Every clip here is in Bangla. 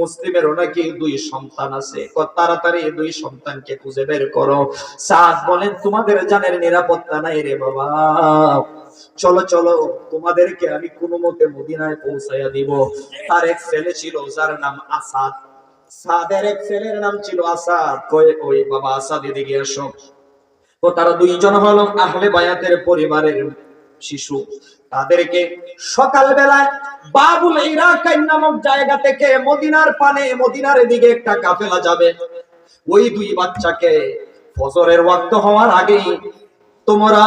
মুসলিমেরও নাকি দুই সন্তান আছে। তাড়াতাড়ি দুই সন্তানকে খুঁজে বের করো। সাদ বলেন, তোমাদের জানের নিরাপত্তা নাই রে বাবা। চলো চলো, তোমাদেরকে আমি কোনো মতে মদিনায় পৌঁছাইয়া দিব। তার এক ছেলে ছিল, যার নাম আসাদ। সাদের এক ছেলের নাম ছিল আসাদ। কয়ে, ওই বাবা আসাদ, এদিকে এসো। তারা দুইজন হলো আহলে বায়াতের পরিবারের শিশু। তাদেরকে সকাল বেলায় বাবুল ইরাকাই নামক জায়গা থেকে মদিনার পানে, মদিনার দিকে একটা কাফেলা যাবে। ওই দুই বাচ্চাকে ফজরের ওয়াক্ত হওয়ার আগেই তোমরা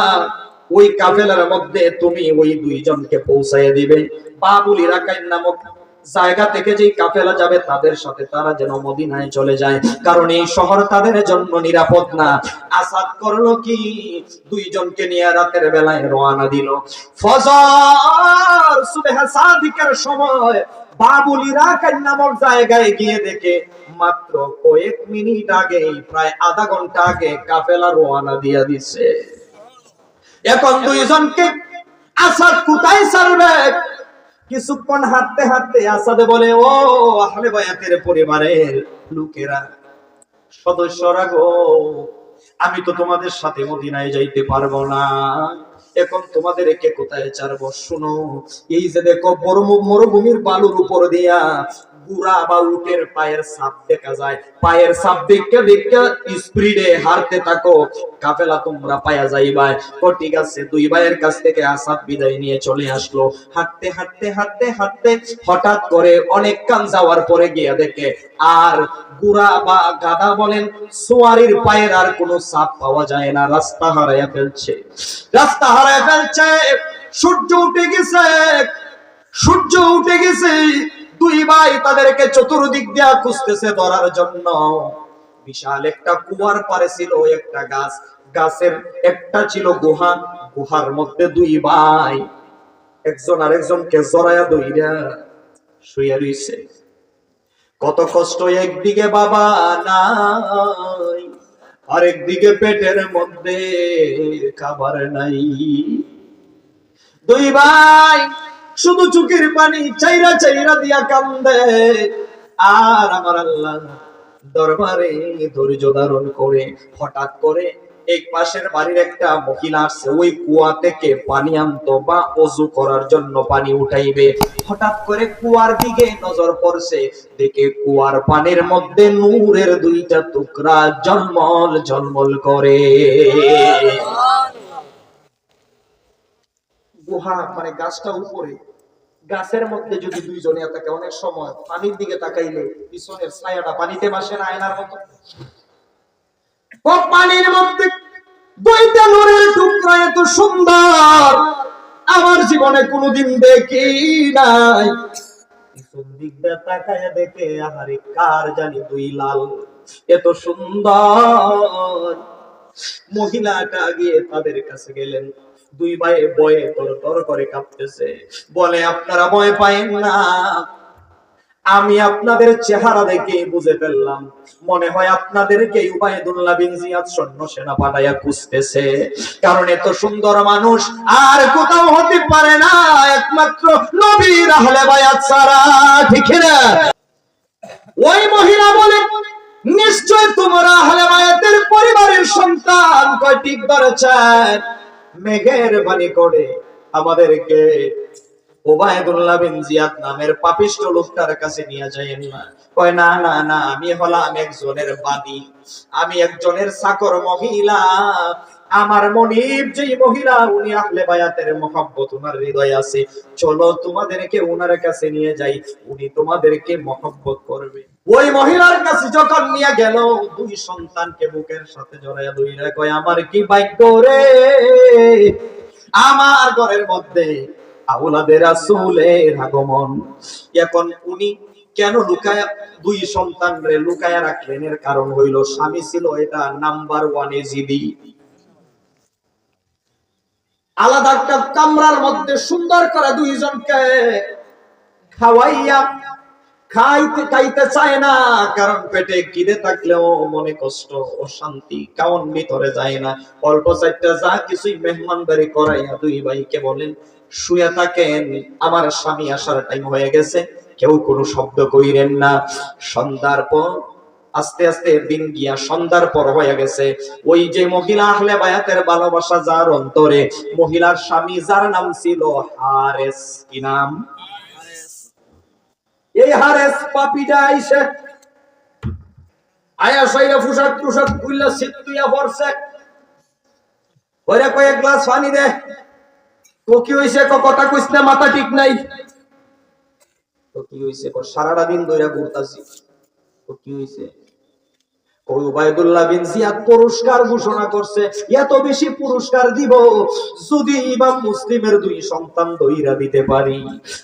ওই কাফেলার মধ্যে তুমি ওই দুইজনকে পৌঁছায় দিবে। বাবুল ইরাকাই নামক জায়গা থেকে যেই কাফেলা যাবে তাদের সাথে তারা যেন মদিনায় চলে যায়। কারণ এই শহর তাদের জন্য নিরাপদ না। আসাদ করল কি? দুইজনকে নিয়ে রাতের বেলায় রওনা দিল। ফজর সুবহ সাদিকের সময় বাবুল ইরাকাই নামক জায়গায় গিয়ে দেখে মাত্র কয়েক মিনিট আগে, প্রায় আধা ঘণ্টা আগে কাফেলা রওনা দিয়া দিছে। এখন দুইজনকে আসাদ কোথায় ছাড়বে? কিছুক্ষণ হাঁটতে হাঁটতে আসাদে বলে, ও আহলে বায়াতের পরিবারের লোকেরা, সদস্যরা গো, আমি তো তোমাদের সাথে মদিনায় যাইতে পারব না। এখন তোমাদের তোমাদেরকে কোথায় ছাড়বো? শুনো, এই যে দেখো মরু- মরুভূমির বালুর উপর দিয়া গুড়া বা উটের পায়ের ছাপ দেখা যায়। পায়ের ছাপ দেখতে দেখতে স্পিডে হারতে থাকো। কাফেলা তোমরা পায়া যাইবা তো ঠিক দুই ভাইয়ের কাছ থেকে আসাদ বিদায় নিয়ে চলে আসলো। হাঁটতে হাঁটতে হাঁটতে হাঁটতে হঠাৎ করে অনেক কান যাওয়ার পরে গিয়ে দেখে, আর গুড়া বা গাদা বলেন, সোয়ারির পায়ের আর কোনো ছাপ পাওয়া যায় না। রাস্তা হারাইয়া ফেলছে। রাস্তা হারাইয়া ফেলছে। সূর্য উঠে গেছে। সূর্য উঠে গেছে। দুই ভাই তাদেরকে চতুর্দিক দিয়া খুঁজতেছে ধরার জন্য। বিশাল একটা কুয়ার পারে ছিল একটা গাছ। গাছের একটা ছিল গুহা। গুহার মধ্যে দুই ভাই একজন আরেকজনকে জড়াইয়া দইরা শুয়ে রইছে। কত কষ্ট একদিকে বাবা নাই, আরেকদিকে পেটের মধ্যে খাবার নাই। দুই ভাই শুধু চোখের পানি চাইরা চাইরা দিয়া কান্দে। আর আমার আল্লাহ দরবারে ধৈর্য ধারণ করে হঠাৎ করে এক পাশের বাড়ির একটা মহিলা আসছে, ওই কুয়া থেকে পানি আনতো বা অজু করার জন্য পানি উঠাইবে। হঠাৎ করে কুয়ার দিকে নজর পড়ছে, দেখে কুয়ার পানির মধ্যে নূরের দুইটা টুকরা জলমল জলমল করে। গুহা মানে গাছটা উপরে, গাছের মধ্যে যদি দুইজনে থাকে, অনেক সময় পানির দিকে তাকাইলে পিছনের ছায়াটা পানিতে ভাসে না আয়নার মতো। পানির মধ্যে দুইটা নূরের টুকরা এত সুন্দর, আমার জীবনে কোনোদিন দেখি নাই। পিছন দিক দেখে, আহারে, কার জানি দুই লাল, এত সুন্দর। মহিলাটা গিয়ে তাদের কাছে গেলেন। দুই ভাই বয়ে তর তর করে কাঁপতেছে। বলে, আপনারা ভয় পায়েন না। আমি আপনাদের চেহারা দেখে বুঝে ফেললাম। মনে হয় আপনাদেরকে উবায়দুল্লাহ বিন জিয়াদ সৈন্য সেনা পাঠাইয়া খুঁজতেছে। কারণ এত সুন্দর মানুষ আর কোথাও হতে পারে না। একমাত্র নবীর ঠিক না ওই মহিলা বলে, নিশ্চয় তোমরা আহলে বায়াতের পরিবারের সন্তান। কয়, ঠিক ধরেছেন। মেঘের বাণী করে আমাদেরকে ওবায়দুল্লাহ বিন জিয়াদ নামের লোকটার কাছে নিয়ে না। কয়, না না না, আমি হলাম একজনের বাদী। আমি একজনের চাকর মহিলা। আমার মনিব যেই মহিলা, উনি আহলে বায়াতের মহব্বত, উনার হৃদয়ে আছে। চলো তোমাদেরকে উনার কাছে নিয়ে যাই। উনি তোমাদেরকে মহব্বত করবে। ওই মহিলার কাছে যখন নিয়ে গেল, দুই সন্তানকে বুকের সাথে জড়াইয়া দুইরা কয়, আমার কি ভাগ্য রে? আমার ঘরের মধ্যে আউলাদের রাসূলের আগমন। এখন উনি কেন লুকায়া, দুই সন্তান রে লুকায়া রাখলেন? এর কারণ হইল, স্বামী ছিল এটা নাম্বার ওয়ানে জিদি আলাদা একটা কামরার মধ্যে সুন্দর করে দুইজনকে খাওয়াইয়া খাইতে খাইতে চায় না, কারণ পেটে খিদে থাকলেও মনে কষ্ট ও শান্তি কাউন ভিতরে যায় না। অল্প চারটা যা কিছুই মেহমানদারি করাইয়া দুই ভাইকে বলেন, শুয়ে থাকেন, আমার স্বামী আসার টাইম হয়ে গেছে। কেউ কোনো শব্দ কইরেন না। সন্ধ্যার পর, আস্তে আস্তে দিন গিয়া সন্ধ্যার পর হয়ে গেছে। ওই যে মহিলা আহলে বায়াতের ভালোবাসা যার অন্তরে, মহিলার স্বামী যার নাম ছিল হারেস। কি নাম? এই হারেস পাপিটা আইসে। আয়া সাইরা ফুসাক টুসাক খুললা সিটুইয়া পড়ছে ওরে কয়েক গ্লাস পানি দে। কি হইছে? ক কথা কইছ না, মাথা ঠিক নাই। তো কি হইছে? ক সারাটা দিন ধরে ঘুরতাছি। তো কি হইছে? ওই উবাইদুল্লাহ বিন জিয়াদ পুরস্কার ঘোষণা করছে এত বেশি পুরস্কার দিব যদি ইমাম মুসলিমের দুই সন্তান দইরা দিতে পারি।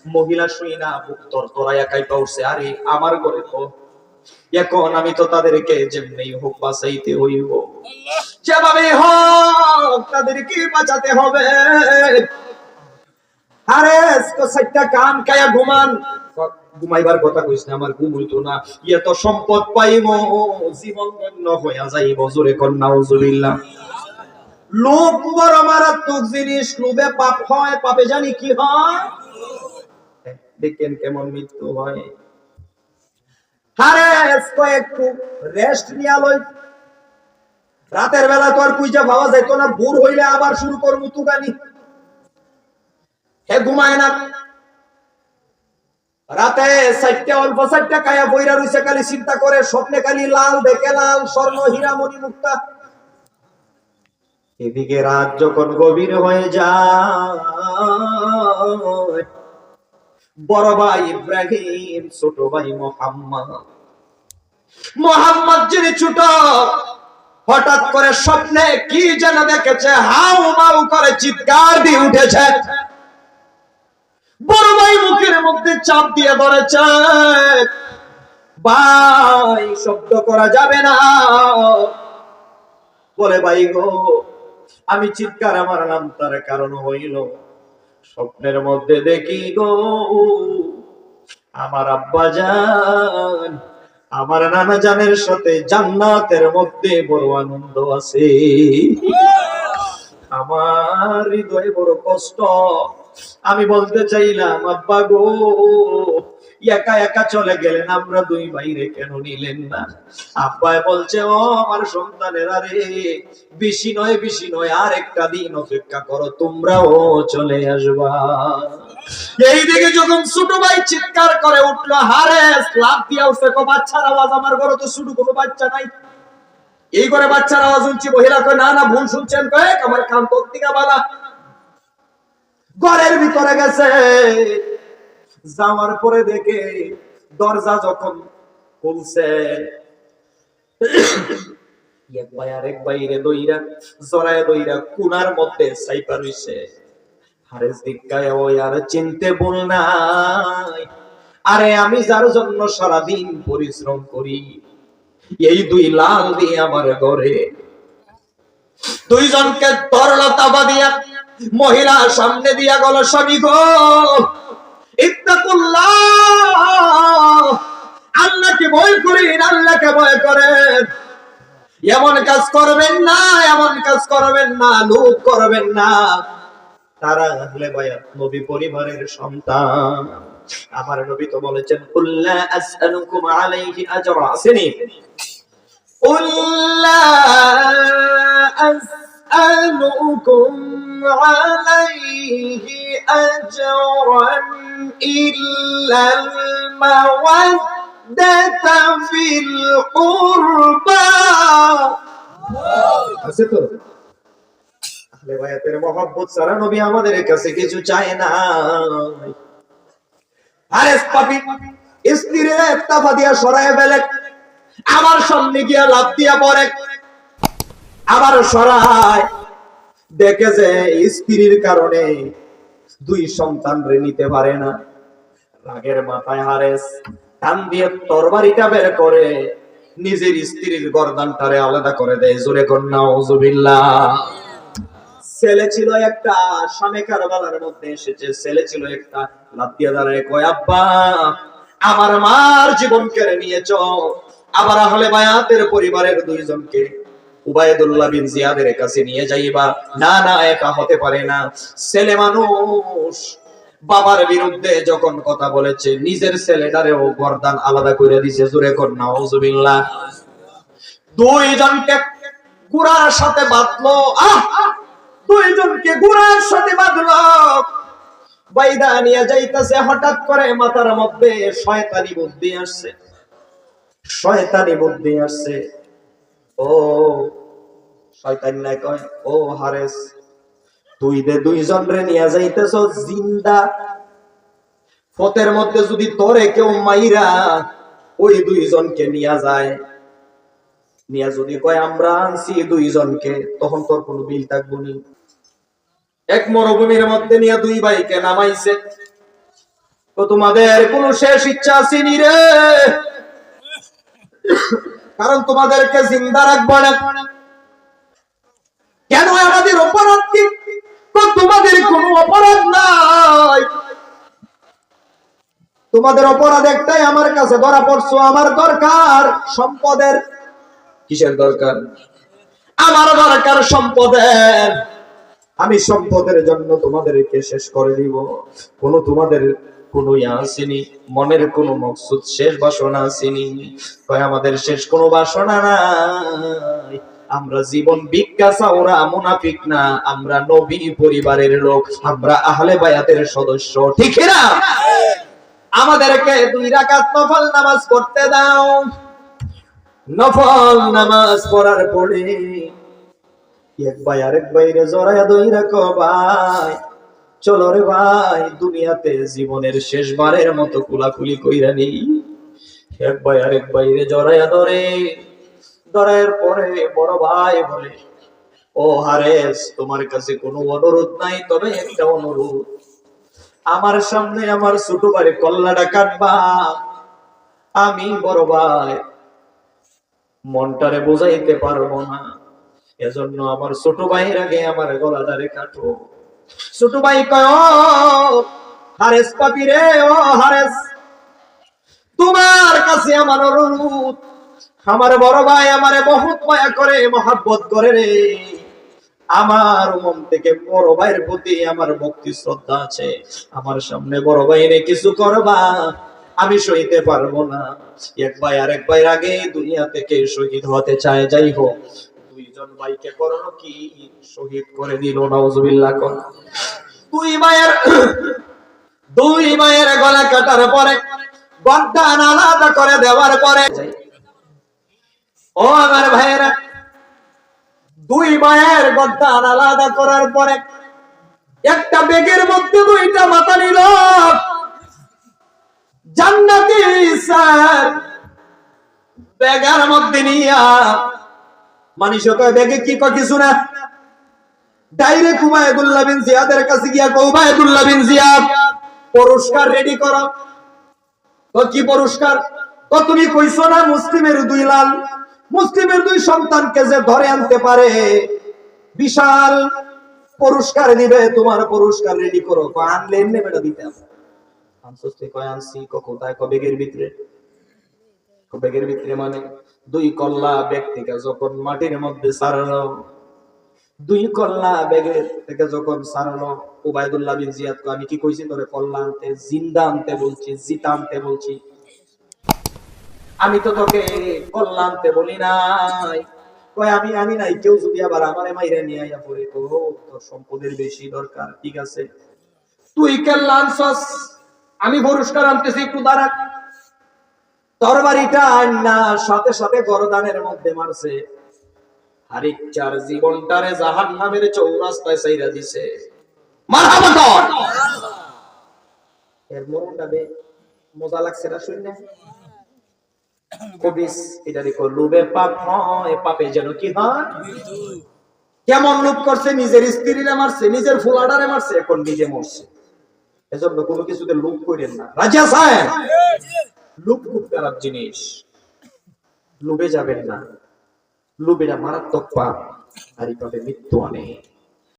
মহিলা শুই না বুক তরতরায়া কাইপা উঠছে আরে আমার ঘরে তো। এখন আমি তো তাদেরকে যেমনি হোক বাঁচাইতে হইব। যেভাবে হোক তাদেরকে বাঁচাতে হবে। আরে কান কায়া ঘুমান। ঘুমাইবার কথা না, আমার ঘুম হইতো না। ইয়ে তো সম্পদ জীবন ধন্য হইয়া কন্যা লোভ বড় মারাত্মক জিনিস, লোভে পাপ হয়, পাপে জানি কি হয়? দেখেন কেমন মৃত্যু হয়। একটু রেস্ট নিয়া লই। রাতের বেলা তো আর কুইজা ভাবা যাইতো না, ভোর হইলে আবার শুরু করব তুগানি হে ঘুমায় না। রাতে চারটা অল্প চারটা কায়া বইরা রইছে, খালি চিন্তা করে, স্বপ্নে খালি লাল দেখে লাল, স্বর্ণ হীরা মণি মুক্তা। এদিকে রাত যখন গভীর হয়ে যায়, বড় ভাই ইব্রাহিম, ছোট ভাই মোহাম্মদ। মোহাম্মদ যিনি ছোট, হঠাৎ করে স্বপ্নে কি যেন দেখেছে, হাউ মাউ করে চিৎকার দিয়ে উঠেছে। বড় ভাই মুখের মধ্যে চাপ দিয়ে ধরেছে। ভাই, শব্দ করা যাবে না। বলে, ভাই গো, আমি চিৎকার, আমার নাম তার কারণ হইল। স্বপ্নের মধ্যে দেখি গো, আমার আব্বা জান, আমার নানা জানের সাথে জান্নাতের মধ্যে বড় আনন্দ আছে। আমার হৃদয়ে বড় কষ্ট। আমি বলতে চাইলাম আব্বা গো। একা একা চলে গেলেন আমরা দুই বাইরে কেন নিলেন না? আব্বাই বলছে, ও আমার সন্তানের আরে বেশি নয় বেশি নয়, আর একটা দিন অপেক্ষা করো, তোমরাও চলে আসবা। এইদিকে যখন ছোট ভাই চিৎকার করে উঠল, হারে লাভ দিয়া উঠছে বাচ্চার আওয়াজ আমার ঘরে তো শুধু কোনো বাচ্চা নাই। এই করে বাচ্চার আওয়াজ শুনছি, মহিলা কয়, না না, ভুল শুনছেন কয়েক, আমার কান পত্রিকা বালা। ঘরের ভিতরে গেছে। যাওয়ার পরে দেখে দরজা যখন খুলছে, এক ভাই দইরা দইরা কুনার মধ্যে দিকায় ওই আর চিনতে বল নাই। আরে আমি যার জন্য সারাদিন পরিশ্রম করি, এই দুই লাল দিয়ে আমার ঘরে। দুইজনকে তরলতা বাদিয়া মহিলা সামনে দিয়া গেল, স্বামী গো আল্লাহকে ভয় করেন, আল্লাহকে ভয় করেন। এমন কাজ করবেন না, এমন কাজ করবেন না লোক করবেন না। তারা হলে বয়াত নবী পরিবারের সন্তান। আমার নবী তো বলেছেন উল্লা আসআলুকুম আলাইহি আজরা। আসেনি? উল্লা আস أسألكم عليه أجرا إلا المودة في القربى আছে তো আহলে বায়াতের মহব্বত ছাড়া নবী আমাদের কাছে কিছু চায় না আরে পাপি স্ত্রীর তাফা দিয়া সরায় ফেলে আবার সামনে গিয়া লাভ দিয়া পড়ে আবার সরায়। দেখে যে স্ত্রীর কারণে দুই সন্তান রে নিতে পারে না। রাগের মাথায় হারেস, টান দিয়ে তরবারিটা বের করে নিজের স্ত্রীর গর্দানটারে আলাদা করে দেয়। জোরে কন্যা ওজুবিল্লাহ ছেলে ছিল একটা স্বামী কারবালার মধ্যে এসেছে। ছেলে ছিল একটা লাতিয়া দাঁড়ায় কয়, আব্বা, আমার মার জীবন কেড়ে নিয়েছ আবার আহলে বায়াতের পরিবারের দুইজনকে উবায়দুল্লাহ বিন জিয়াদের কাছে নিয়ে যাইবা। না না, একা হতে পারে না। ছেলে মানুষ, বাবার বিরুদ্ধে যখন কথা বলেছে, নিজের ছেলেটারেও গর্দান আলাদা করে দিছে। জোরে কর, নাউজুবিল্লাহ। দুইজনকে গুড়ার সাথে বাঁধলো। আহ! দুইজনকে গুড়ার সাথে বাঁধলো। বাইদা নিয়ে যাইতেছে, হঠাৎ করে মাথার মধ্যে শয়তানি বুদ্ধি আসছে। শয়তানি বুদ্ধি আসছে। ও, শয়তান নাই কয়, ও হারেস, তুই দে দুইজন রে নিয়ে যাইতেছ জিন্দা, ফতের মধ্যে যদি তোরে কেউ মাইরা ওই দুইজনকে নিয়ে যায়, নিয়ে যদি কয়, আমরা আনছি দুইজনকে তখন তোর কোনো বিল থাকব নি। এক মরুভূমির মধ্যে নিয়ে দুই ভাইকে নামাইছে। তো তোমাদের কোনো শেষ ইচ্ছা আসেনি রে? কারণ তোমাদেরকে জিন্দা রাখব না। কেন আমাদের অপরাধ কি? তোমাদের কোনো অপরাধ নাই। তোমাদের অপরাধ একটাই, আমার কাছে ধরা পড়ছো, আমার দরকার সম্পদের। কিসের দরকার? আমার দরকার সম্পদের। আমি সম্পদের জন্য তোমাদেরকে শেষ করে দিব। কোন তোমাদের কোন আসেনি, মনের কোন মকসুদ শেষ বাসনা আসেনি। কয়, আমাদের শেষ কোনো বাসনা নাই। আমরা জীবন ভিক্ষা চাওরা মুনাফিক না, আমরা নবী পরিবারের লোক, আমরা আহলে বায়াতের সদস্য, ঠিক না? আমাদেরকে দুই রাকাত নফল নামাজ পড়তে দাও। নফল নামাজ পড়ার পরে এক ভাই আরেক ভাইরে জড়াইয়া দই রাখো ভাই চলো রে ভাই, দুনিয়াতে জীবনের শেষবারের মতো কুলাকুলি কইরা নেই। এক ভাই আরেক ভাইরে জড়াইয়া ধরে। ধরার পরে বড় ভাই বলে, ও হারেস, তোমার কাছে কোনো অনুরোধ নাই, তবে একটা অনুরোধ। আমার সামনে আমার ছোট ভাই কল্লাটা কাটবা। আমি বড় ভাই, মনটারে বুঝাইতে পারব না। এজন্য আমার ছোট ভাইয়ের আগে আমার গলাদারে কাটো। ছোট ভাই কয় পাপি রে, ও হারেস। তোমার কাছে আমার অনুরোধ, আমার বড় ভাই আমারে বহুত মায়া করে, মহাব্বত করে রে। আমার মন থেকে বড় ভাইয়ের প্রতি আমার ভক্তি, শ্রদ্ধা আছে। আমার সামনে বড় ভাইরে কিছু করবা, আমি সইতে পারব না। এক ভাই আরেক ভাইয়ের আগে দুনিয়া থেকে শহীদ হতে চায়, যাই হোক। দুইজন ভাইকে করল কি শহীদ করে দিল নওজুবিল্লাহ কর। দুই ভাইয়ের দুই ভাইয়ের গলা কাটার পরে গন্ডান আলাদা করে দেওয়ার পরে, ও আমার ভাইয়েরা, দুই মায়ের গদ্দান আলাদা করার পরে, একটা বেগের মধ্যে দুইটা মাথা নিল। জান্নাতি স্যার, বেগার মধ্যে নিয়া মানুষ কি কিছু না? ডাইরেক্ট উবায়দুল্লাহ বিন জিয়াদের কাছে গিয়া কয় উবায়দুল্লাহ বিন জিয়াদ, পুরস্কার রেডি করো। তো কি পুরস্কার? তো তুমি কইছো না মুসলিমের দুই লাল? মুসলিমের দুই সন্তানকে যে ধরে আনতে পারে, বিশাল পুরস্কার দিবে, তোমার পুরস্কার রেডি করো। আনলে এমনি বেটা দিতে আনসস্তে কয়, আনছি ক কোথায় ক বেগের ভিতরে? ক বেগের ভিতরে মানে? দুই কল্লা ব্যাগ থেকে যখন মাটির মধ্যে সারানো দুই কল্লা ব্যাগের থেকে যখন সারানো উবাইদুল্লাহ বিন জিয়াদ আমি কি কইছি তোরে কল্লা আনতে? জিন্দা আনতে বলছি, জিতা আনতে বলছি। আমি তো তোকে কল্লা আনতে বলি নাই। কয়, আমি আনি নাই। কেউ যদি আবার আমারে মাইরে নিয়ে আইয়া পড়ে, তো তোর সম্পদের বেশি দরকার, ঠিক আছে? তুই কেল্লা আনছস? আমি পুরস্কার আনতেছি, একটু দাঁড়া। তরবারিটা আন না সাথে সাথে গরদানের মধ্যে মারছে। জীবনটারে জাহান নামের চৌরাস্তায় সাইরা দিছে। কেমন লোভ করছে, নিজের স্ত্রীরে মারছে, নিজের ফুলাডারে মারছে, এখন নিজে মরছে। এজন্য কোনো কিছুতে লোভ করেন না। রাজা সাহেব! লোভ খুব খারাপ জিনিস। লোভে যাবেন না। লোভেরা মারাত্মক পাপ। আর মৃত্যু অনেক।